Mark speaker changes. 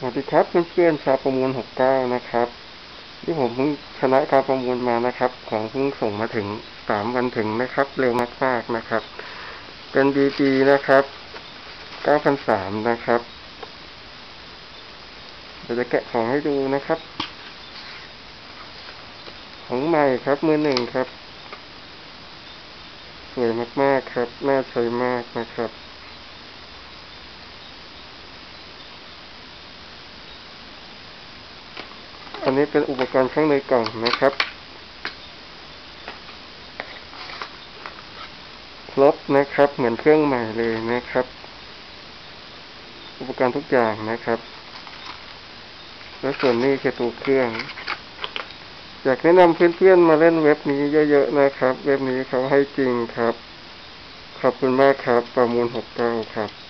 Speaker 1: สวัสดีครับเพื่อนๆชาวประมูล 69 นะครับ ที่ผมเพิ่งชนะการประมูลมานะครับ ของเพิ่งส่งมาถึง 3 วันถึงนะครับ เร็วมากๆนะครับ เป็นดีดีนะครับ 9,003 นะครับเดี๋ยวจะแกะของให้ดูนะครับ ของใหม่ครับมือหนึ่งครับ สวยมากๆครับ น่าใช้มากนะครับ อันนี้เป็นอุปกรณ์ข้างในกล่องนะครับ ครบนะครับ เหมือนเครื่องใหม่เลยนะครับ อุปกรณ์ทุกอย่างนะครับ และส่วนนี้คือตัวเครื่อง อยากแนะนำเพื่อนๆมาเล่นเว็บนี้เยอะๆนะครับ เว็บนี้เขาให้จริงครับ ขอบคุณมากครับ ประมูล69ครับ